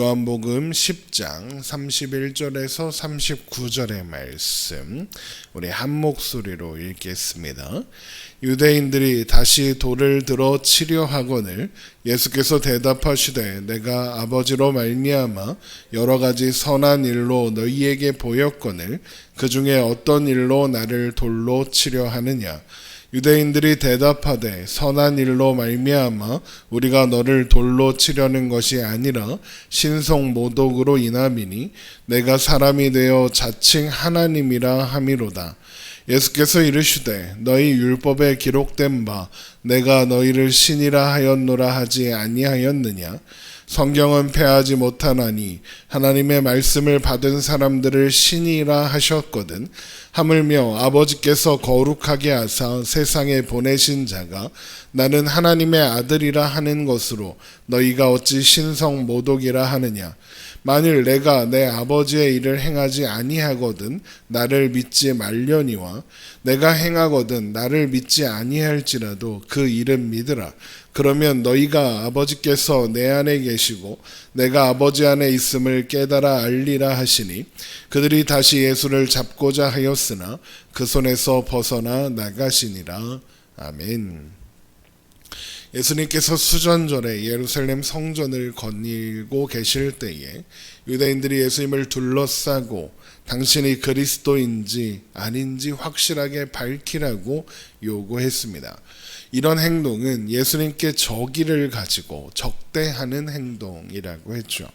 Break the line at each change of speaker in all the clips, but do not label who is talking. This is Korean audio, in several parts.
요한복음 10장 31절에서 39절의 말씀 우리 한 목소리로 읽겠습니다. 유대인들이 다시 돌을 들어 치려 하거늘 예수께서 대답하시되 내가 아버지로 말미암아 여러 가지 선한 일로 너희에게 보였거늘 그 중에 어떤 일로 나를 돌로 치려 하느냐 유대인들이 대답하되 선한 일로 말미암아 우리가 너를 돌로 치려는 것이 아니라 신성 모독으로 인함이니 내가 사람이 되어 자칭 하나님이라 함이로다. 예수께서 이르시되 너희 율법에 기록된 바 내가 너희를 신이라 하였노라 하지 아니하였느냐 성경은 패하지 못하나니 하나님의 말씀을 받은 사람들을 신이라 하셨거든. 하물며 아버지께서 거룩하게 하사 세상에 보내신 자가 나는 하나님의 아들이라 하는 것으로 너희가 어찌 신성 모독이라 하느냐? 만일 내가 내 아버지의 일을 행하지 아니하거든 나를 믿지 말려니와 내가 행하거든 나를 믿지 아니할지라도 그 일은 믿으라. 그러면 너희가 아버지께서 내 안에 계시고 내가 아버지 안에 있음을 깨달아 알리라 하시니 그들이 다시 예수를 잡고자 하였으나 그 손에서 벗어나 나가시니라. 아멘. 예수님께서 수전절에 예루살렘 성전을 거닐고 계실 때에 유대인들이 예수님을 둘러싸고 당신이 그리스도인지 아닌지 확실하게 밝히라고 요구했습니다. 이런 행동은 예수님께 적의를 가지고 적대하는 행동이라고 했죠.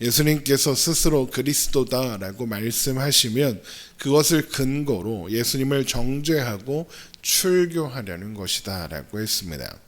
예수님께서 스스로 그리스도다라고 말씀하시면 그것을 근거로 예수님을 정죄하고 출교하려는 것이다라고 했습니다.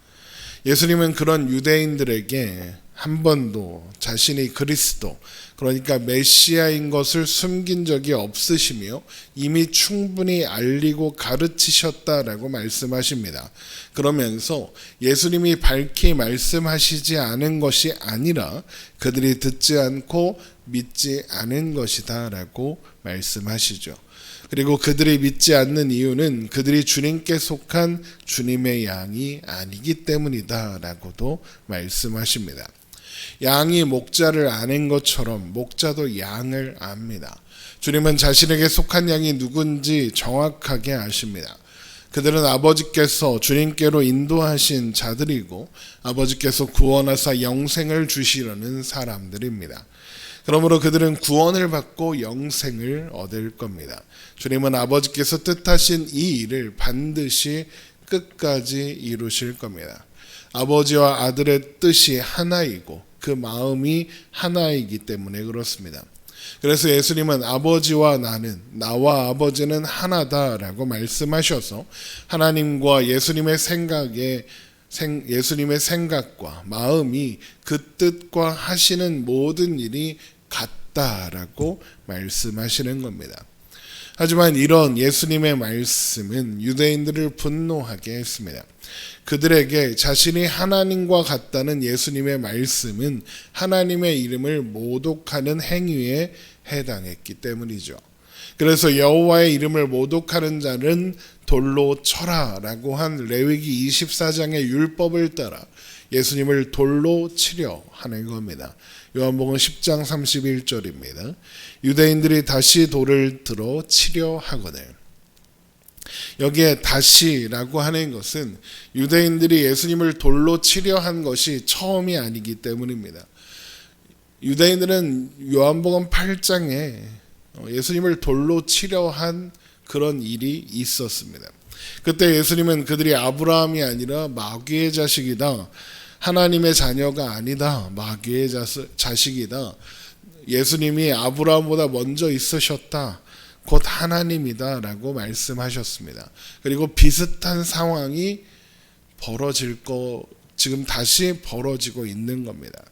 예수님은 그런 유대인들에게 한 번도 자신이 그리스도, 그러니까 메시아인 것을 숨긴 적이 없으시며 이미 충분히 알리고 가르치셨다라고 말씀하십니다. 그러면서 예수님이 밝히 말씀하시지 않은 것이 아니라 그들이 듣지 않고 믿지 않은 것이다라고 말씀하시죠. 그리고 그들이 믿지 않는 이유는 그들이 주님께 속한 주님의 양이 아니기 때문이다라고도 말씀하십니다. 양이 목자를 아는 것처럼 목자도 양을 압니다. 주님은 자신에게 속한 양이 누군지 정확하게 아십니다. 그들은 아버지께서 주님께로 인도하신 자들이고 아버지께서 구원하사 영생을 주시려는 사람들입니다. 그러므로 그들은 구원을 받고 영생을 얻을 겁니다. 주님은 아버지께서 뜻하신 이 일을 반드시 끝까지 이루실 겁니다. 아버지와 아들의 뜻이 하나이고 그 마음이 하나이기 때문에 그렇습니다. 그래서 예수님은 아버지와 나는 나와 아버지는 하나다라고 말씀하셔서 하나님과 예수님의 생각에 예수님의 생각과 마음이 그 뜻과 하시는 모든 일이 같다라고 말씀하시는 겁니다. 하지만 이런 예수님의 말씀은 유대인들을 분노하게 했습니다. 그들에게 자신이 하나님과 같다는 예수님의 말씀은 하나님의 이름을 모독하는 행위에 해당했기 때문이죠. 그래서 여호와의 이름을 모독하는 자는 돌로 쳐라라고 한 레위기 24장의 율법을 따라 예수님을 돌로 치려 하는 겁니다. 요한복음 10장 31절입니다. 유대인들이 다시 돌을 들어 치려 하거늘 여기에 다시라고 하는 것은 유대인들이 예수님을 돌로 치려 한 것이 처음이 아니기 때문입니다. 유대인들은 요한복음 8장에 예수님을 돌로 치려 한 그런 일이 있었습니다. 그때 예수님은 그들이 아브라함이 아니라 마귀의 자식이다. 하나님의 자녀가 아니다. 마귀의 자식이다. 예수님이 아브라함보다 먼저 있으셨다. 곧 하나님이다 라고 말씀하셨습니다. 그리고 비슷한 상황이 벌어질 거 지금 다시 벌어지고 있는 겁니다.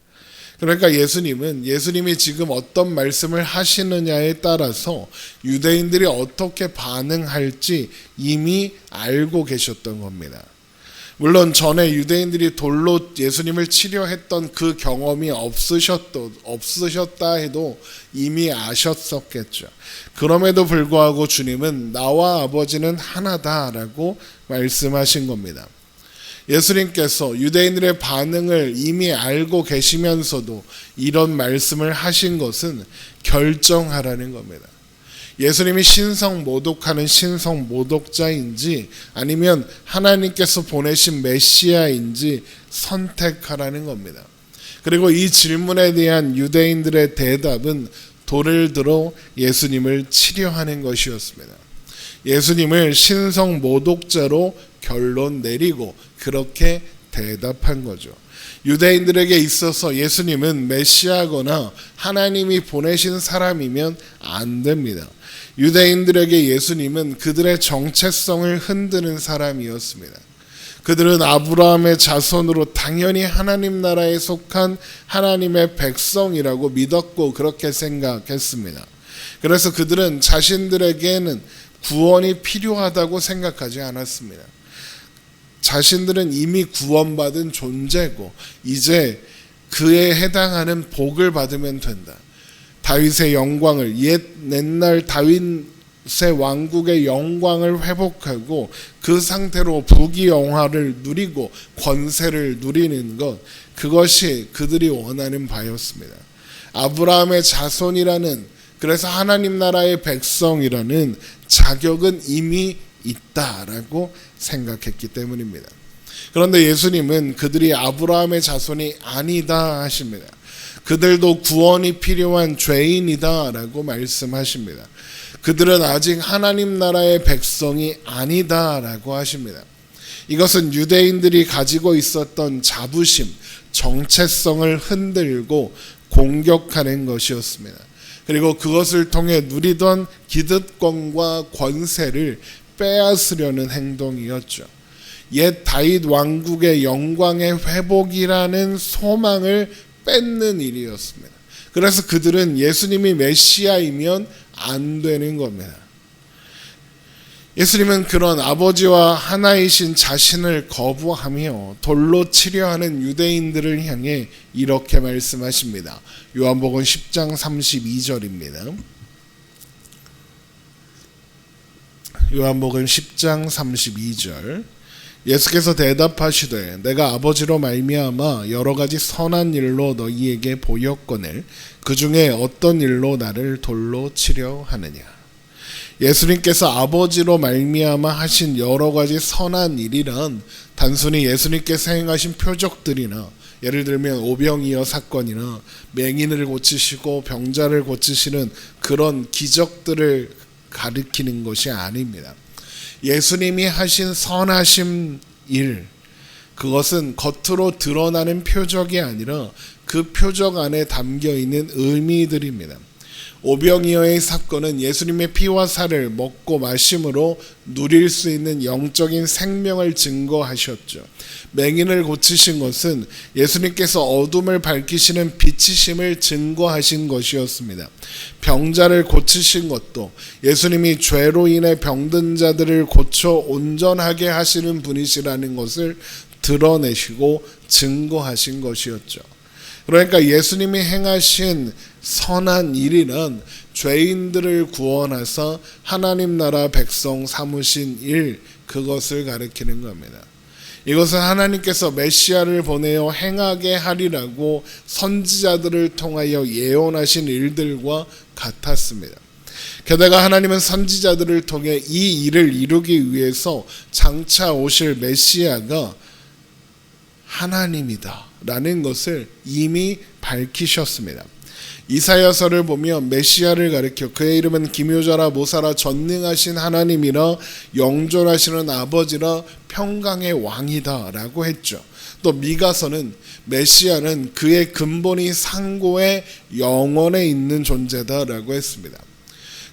그러니까 예수님은 예수님이 지금 어떤 말씀을 하시느냐에 따라서 유대인들이 어떻게 반응할지 이미 알고 계셨던 겁니다. 물론 전에 유대인들이 돌로 예수님을 치료했던 그 경험이 없으셨다, 없으셨다 해도 이미 아셨었겠죠. 그럼에도 불구하고 주님은 나와 아버지는 하나다라고 말씀하신 겁니다. 예수님께서 유대인들의 반응을 이미 알고 계시면서도 이런 말씀을 하신 것은 결정하라는 겁니다. 예수님이 신성 모독하는 신성 모독자인지 아니면 하나님께서 보내신 메시아인지 선택하라는 겁니다. 그리고 이 질문에 대한 유대인들의 대답은 돌을 들어 예수님을 치려하는 것이었습니다. 예수님을 신성 모독자로 결론 내리고 그렇게 대답한 거죠. 유대인들에게 있어서 예수님은 메시아거나 하나님이 보내신 사람이면 안 됩니다. 유대인들에게 예수님은 그들의 정체성을 흔드는 사람이었습니다. 그들은 아브라함의 자손으로 당연히 하나님 나라에 속한 하나님의 백성이라고 믿었고 그렇게 생각했습니다. 그래서 그들은 자신들에게는 구원이 필요하다고 생각하지 않았습니다. 자신들은 이미 구원받은 존재고 이제 그에 해당하는 복을 받으면 된다. 다윗의 영광을 옛 옛날 다윗의 왕국의 영광을 회복하고 그 상태로 부귀영화를 누리고 권세를 누리는 것 그것이 그들이 원하는 바였습니다. 아브라함의 자손이라는 그래서 하나님 나라의 백성이라는 자격은 이미 있다라고 생각했기 때문입니다. 그런데 예수님은 그들이 아브라함의 자손이 아니다 하십니다. 그들도 구원이 필요한 죄인이다라고 말씀하십니다. 그들은 아직 하나님 나라의 백성이 아니다라고 하십니다. 이것은 유대인들이 가지고 있었던 자부심, 정체성을 흔들고 공격하는 것이었습니다. 그리고 그것을 통해 누리던 기득권과 권세를 빼앗으려는 행동이었죠. 옛 다윗 왕국의 영광의 회복이라는 소망을 뺏는 일이었습니다. 그래서 그들은 예수님이 메시아이면 안 되는 겁니다. 예수님은 그런 아버지와 하나이신 자신을 거부하며 돌로 치려 하는 유대인들을 향해 이렇게 말씀하십니다. 요한복음 10장 32절입니다. 요한복음 10장 32절. 예수께서 대답하시되 내가 아버지로 말미암아 여러 가지 선한 일로 너희에게 보였거늘 그 중에 어떤 일로 나를 돌로 치려 하느냐? 예수님께서 아버지로 말미암아 하신 여러 가지 선한 일이란 단순히 예수님께서 행하신 표적들이나 예를 들면 오병이어 사건이나 맹인을 고치시고 병자를 고치시는 그런 기적들을 가리키는 것이 아닙니다. 예수님이 하신 선하심 일 그것은 겉으로 드러나는 표적이 아니라 그 표적 안에 담겨 있는 의미들입니다. 오병이어의 사건은 예수님의 피와 살을 먹고 마심으로 누릴 수 있는 영적인 생명을 증거하셨죠. 맹인을 고치신 것은 예수님께서 어둠을 밝히시는 빛이심을 증거하신 것이었습니다. 병자를 고치신 것도 예수님이 죄로 인해 병든 자들을 고쳐 온전하게 하시는 분이시라는 것을 드러내시고 증거하신 것이었죠. 그러니까 예수님이 행하신 선한 일이는 죄인들을 구원하사 하나님 나라 백성 삼으신 일 그것을 가리키는 겁니다. 이것은 하나님께서 메시아를 보내어 행하게 하리라고 선지자들을 통하여 예언하신 일들과 같았습니다. 게다가 하나님은 선지자들을 통해 이 일을 이루기 위해서 장차 오실 메시아가 하나님이다 라는 것을 이미 밝히셨습니다. 이사야서를 보면 메시아를 가리켜 그의 이름은 기묘자라 모사라 전능하신 하나님이라 영존하시는 아버지라 평강의 왕이다라고 했죠. 또 미가서는 메시아는 그의 근본이 상고의 영원에 있는 존재다라고 했습니다.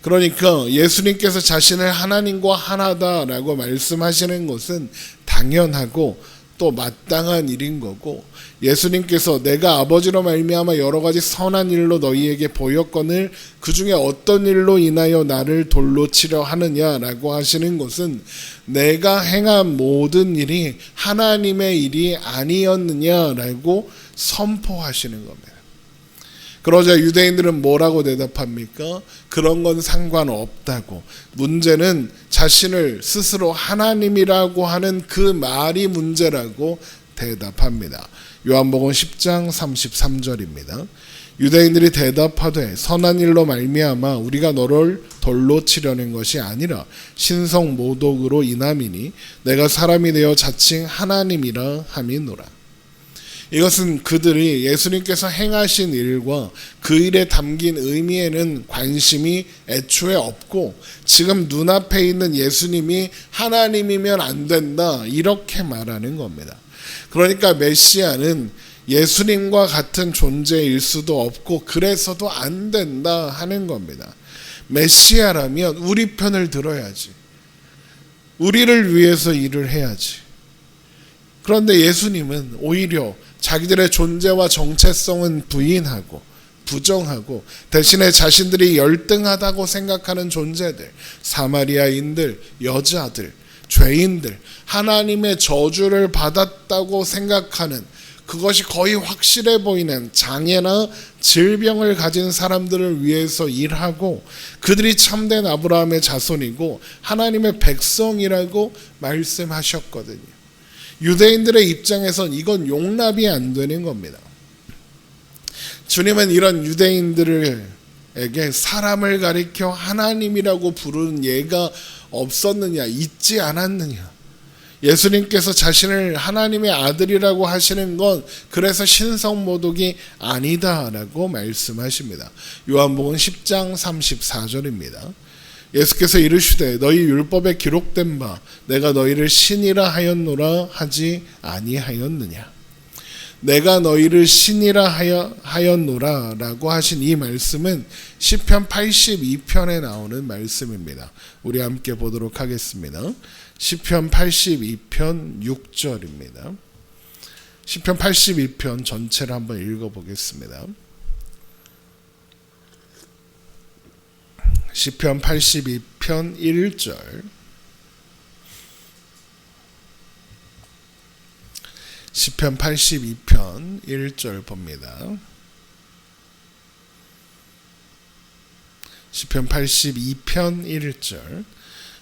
그러니까 예수님께서 자신을 하나님과 하나다라고 말씀하시는 것은 당연하고 또 마땅한 일인 거고 예수님께서 내가 아버지로 말미암아 여러 가지 선한 일로 너희에게 보였거늘 그 중에 어떤 일로 인하여 나를 돌로 치려 하느냐라고 하시는 것은 내가 행한 모든 일이 하나님의 일이 아니었느냐라고 선포하시는 겁니다. 그러자 유대인들은 뭐라고 대답합니까? 그런 건 상관없다고. 문제는 자신을 스스로 하나님이라고 하는 그 말이 문제라고 대답합니다. 요한복음 10장 33절입니다. 유대인들이 대답하되 선한 일로 말미암아 우리가 너를 돌로 치려는 것이 아니라 신성 모독으로 인함이니 내가 사람이 되어 자칭 하나님이라 함이노라. 이것은 그들이 예수님께서 행하신 일과 그 일에 담긴 의미에는 관심이 애초에 없고 지금 눈앞에 있는 예수님이 하나님이면 안 된다 이렇게 말하는 겁니다. 그러니까 메시아는 예수님과 같은 존재일 수도 없고 그래서도 안 된다 하는 겁니다. 메시아라면 우리 편을 들어야지. 우리를 위해서 일을 해야지. 그런데 예수님은 오히려 자기들의 존재와 정체성은 부인하고 부정하고 대신에 자신들이 열등하다고 생각하는 존재들, 사마리아인들, 여자들, 죄인들, 하나님의 저주를 받았다고 생각하는 그것이 거의 확실해 보이는 장애나 질병을 가진 사람들을 위해서 일하고 그들이 참된 아브라함의 자손이고 하나님의 백성이라고 말씀하셨거든요. 유대인들의 입장에선 이건 용납이 안 되는 겁니다. 주님은 이런 유대인들에게 사람을 가리켜 하나님이라고 부르는 예가 없었느냐, 있지 않았느냐. 예수님께서 자신을 하나님의 아들이라고 하시는 건 그래서 신성모독이 아니다라고 말씀하십니다. 요한복음 10장 34절입니다. 예수께서 이르시되 너희 율법에 기록된 바 내가 너희를 신이라 하였노라 하지 아니하였느냐 내가 너희를 신이라 하여, 하였노라라고 하신 이 말씀은 시편 82편에 나오는 말씀입니다. 우리 함께 보도록 하겠습니다. 시편 82편 6절입니다. 시편 82편 전체를 한번 읽어 보겠습니다. 시편 82편 1절 시편 82편 1절 봅니다. 시편 82편 1절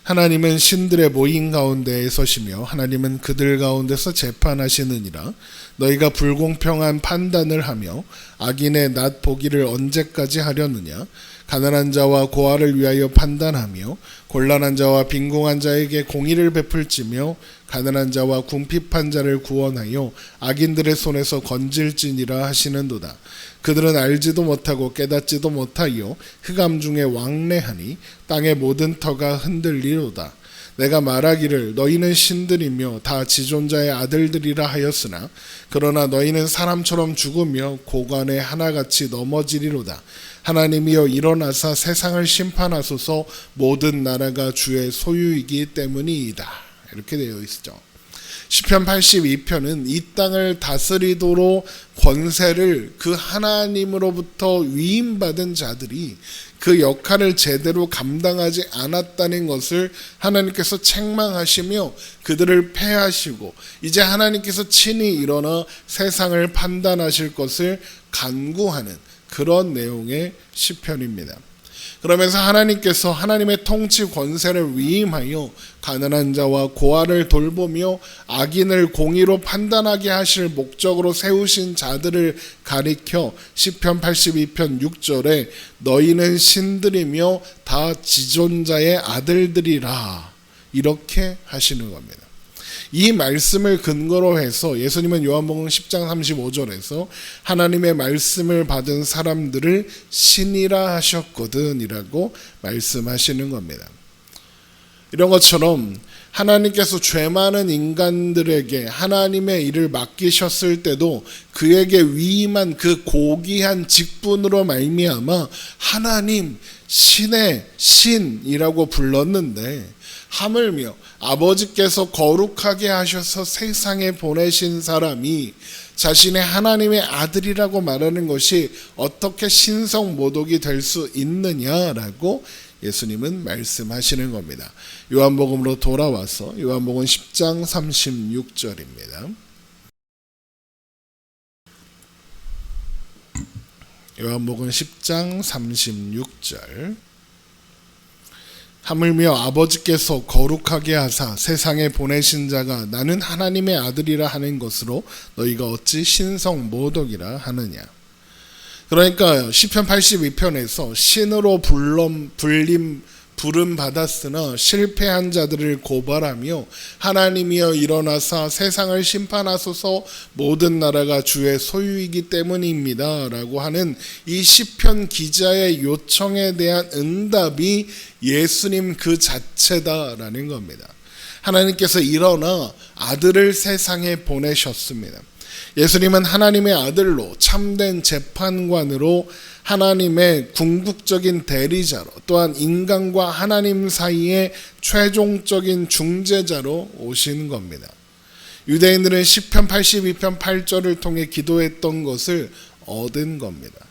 하나님은 신들의 모임 가운데에 서시며 하나님은 그들 가운데서 재판하시느니라. 너희가 불공평한 판단을 하며 악인의 낫 보기를 언제까지 하려느냐? 가난한 자와 고아를 위하여 판단하며 곤란한 자와 빈궁한 자에게 공의를 베풀지며 가난한 자와 궁핍한 자를 구원하여 악인들의 손에서 건질지니라 하시는도다. 그들은 알지도 못하고 깨닫지도 못하여 흑암 중에 왕래하니 땅의 모든 터가 흔들리로다. 내가 말하기를 너희는 신들이며 다 지존자의 아들들이라 하였으나 그러나 너희는 사람처럼 죽으며 고관에 하나같이 넘어지리로다. 하나님이여 일어나사 세상을 심판하소서 모든 나라가 주의 소유이기 때문이다. 이렇게 되어 있죠. 시편 82편은 이 땅을 다스리도록 권세를 그 하나님으로부터 위임받은 자들이 그 역할을 제대로 감당하지 않았다는 것을 하나님께서 책망하시며 그들을 패하시고 이제 하나님께서 친히 일어나 세상을 판단하실 것을 간구하는 그런 내용의 시편입니다. 그러면서 하나님께서 하나님의 통치 권세를 위임하여 가난한 자와 고아를 돌보며 악인을 공의로 판단하게 하실 목적으로 세우신 자들을 가리켜 시편 82편 6절에 너희는 신들이며 다 지존자의 아들들이라 이렇게 하시는 겁니다. 이 말씀을 근거로 해서 예수님은 요한복음 10장 35절에서 하나님의 말씀을 받은 사람들을 신이라 하셨거든이라고 말씀하시는 겁니다. 이런 것처럼 하나님께서 죄 많은 인간들에게 하나님의 일을 맡기셨을 때도 그에게 위임한 그 고귀한 직분으로 말미암아 하나님 신의 신이라고 불렀는데 하물며 아버지께서 거룩하게 하셔서 세상에 보내신 사람이 자신의 하나님의 아들이라고 말하는 것이 어떻게 신성 모독이 될 수 있느냐라고 예수님은 말씀하시는 겁니다. 요한복음으로 돌아와서 요한복음 10장 36절입니다. 요한복음 10장 36절 하물며 아버지께서 거룩하게 하사 세상에 보내신 자가 나는 하나님의 아들이라 하는 것으로 너희가 어찌 신성 모독이라 하느냐. 그러니까 시편 82편에서 신으로 불림 부름 받았으나 실패한 자들을 고발하며 하나님이여 일어나사 세상을 심판하소서 모든 나라가 주의 소유이기 때문입니다라고 하는 이 시편 기자의 요청에 대한 응답이 예수님 그 자체다라는 겁니다. 하나님께서 일어나 아들을 세상에 보내셨습니다. 예수님은 하나님의 아들로 참된 재판관으로 하나님의 궁극적인 대리자로 또한 인간과 하나님 사이의 최종적인 중재자로 오신 겁니다. 유대인들은 시편 82편 8절을 통해 기도했던 것을 얻은 겁니다.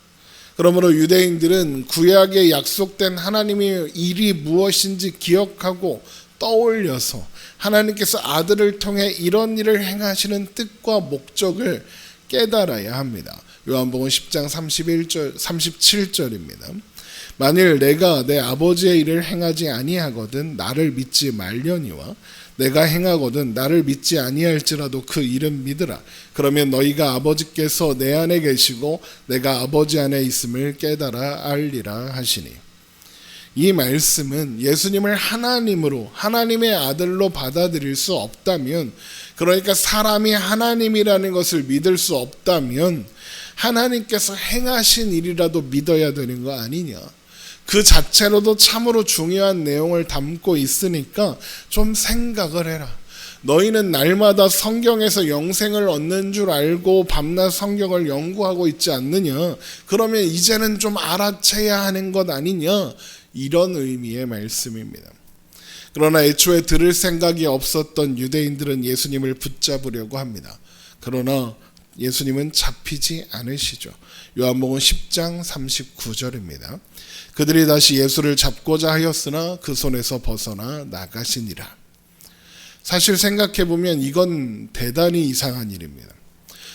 그러므로 유대인들은 구약에 약속된 하나님의 일이 무엇인지 기억하고 떠올려서 하나님께서 아들을 통해 이런 일을 행하시는 뜻과 목적을 깨달아야 합니다. 요한복음 10장 31절 37절입니다. 만일 내가 내 아버지의 일을 행하지 아니하거든 나를 믿지 말려니와 내가 행하거든 나를 믿지 아니할지라도 그 일은 믿으라. 그러면 너희가 아버지께서 내 안에 계시고 내가 아버지 안에 있음을 깨달아 알리라 하시니. 이 말씀은 예수님을 하나님으로 하나님의 아들로 받아들일 수 없다면 그러니까 사람이 하나님이라는 것을 믿을 수 없다면 하나님께서 행하신 일이라도 믿어야 되는 거 아니냐. 그 자체로도 참으로 중요한 내용을 담고 있으니까 좀 생각을 해라. 너희는 날마다 성경에서 영생을 얻는 줄 알고 밤낮 성경을 연구하고 있지 않느냐? 그러면 이제는 좀 알아채야 하는 것 아니냐? 이런 의미의 말씀입니다. 그러나 애초에 들을 생각이 없었던 유대인들은 예수님을 붙잡으려고 합니다. 그러나 예수님은 잡히지 않으시죠. 요한복음 10장 39절입니다. 그들이 다시 예수를 잡고자 하였으나 그 손에서 벗어나 나가시니라. 사실 생각해 보면 이건 대단히 이상한 일입니다.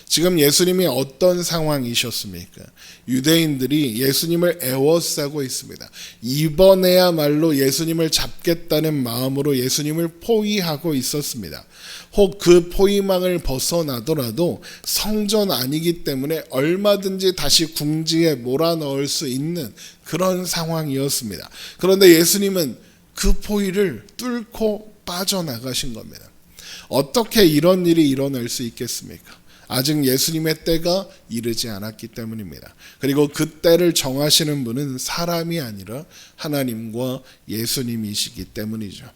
지금 예수님이 어떤 상황이셨습니까? 유대인들이 예수님을 애워싸고 있습니다. 이번에야말로 예수님을 잡겠다는 마음으로 예수님을 포위하고 있었습니다. 혹 그 포위망을 벗어나더라도 성전 아니기 때문에 얼마든지 다시 궁지에 몰아넣을 수 있는 그런 상황이었습니다. 그런데 예수님은 그 포위를 뚫고 빠져나가신 겁니다. 어떻게 이런 일이 일어날 수 있겠습니까? 아직 예수님의 때가 이르지 않았기 때문입니다. 그리고 그 때를 정하시는 분은 사람이 아니라 하나님과 예수님이시기 때문이죠.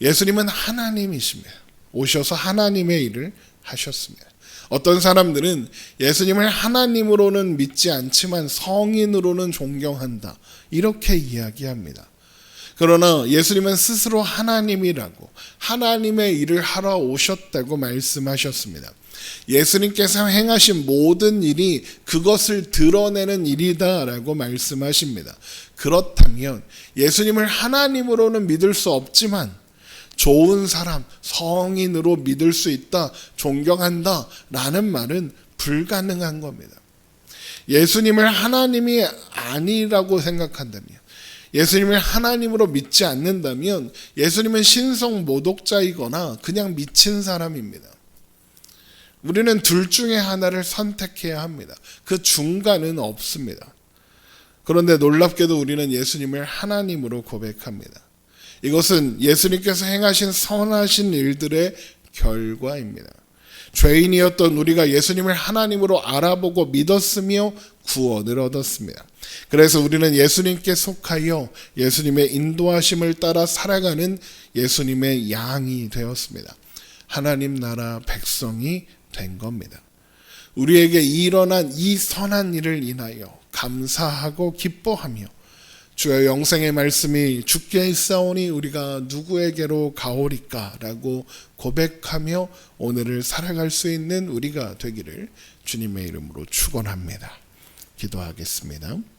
예수님은 하나님이십니다. 오셔서 하나님의 일을 하셨습니다. 어떤 사람들은 예수님을 하나님으로는 믿지 않지만 성인으로는 존경한다. 이렇게 이야기합니다. 그러나 예수님은 스스로 하나님이라고 하나님의 일을 하러 오셨다고 말씀하셨습니다. 예수님께서 행하신 모든 일이 그것을 드러내는 일이다라고 말씀하십니다. 그렇다면 예수님을 하나님으로는 믿을 수 없지만 좋은 사람, 성인으로 믿을 수 있다, 존경한다 라는 말은 불가능한 겁니다. 예수님을 하나님이 아니라고 생각한다면, 예수님을 하나님으로 믿지 않는다면, 예수님은 신성 모독자이거나 그냥 미친 사람입니다. 우리는 둘 중에 하나를 선택해야 합니다. 그 중간은 없습니다. 그런데 놀랍게도 우리는 예수님을 하나님으로 고백합니다. 이것은 예수님께서 행하신 선하신 일들의 결과입니다. 죄인이었던 우리가 예수님을 하나님으로 알아보고 믿었으며 구원을 얻었습니다. 그래서 우리는 예수님께 속하여 예수님의 인도하심을 따라 살아가는 예수님의 양이 되었습니다. 하나님 나라 백성이 된 겁니다. 우리에게 일어난 이 선한 일을 인하여 감사하고 기뻐하며 주의 영생의 말씀이 죽게 있사오니 우리가 누구에게로 가오리까라고 고백하며 오늘을 살아갈 수 있는 우리가 되기를 주님의 이름으로 축원합니다. 기도하겠습니다.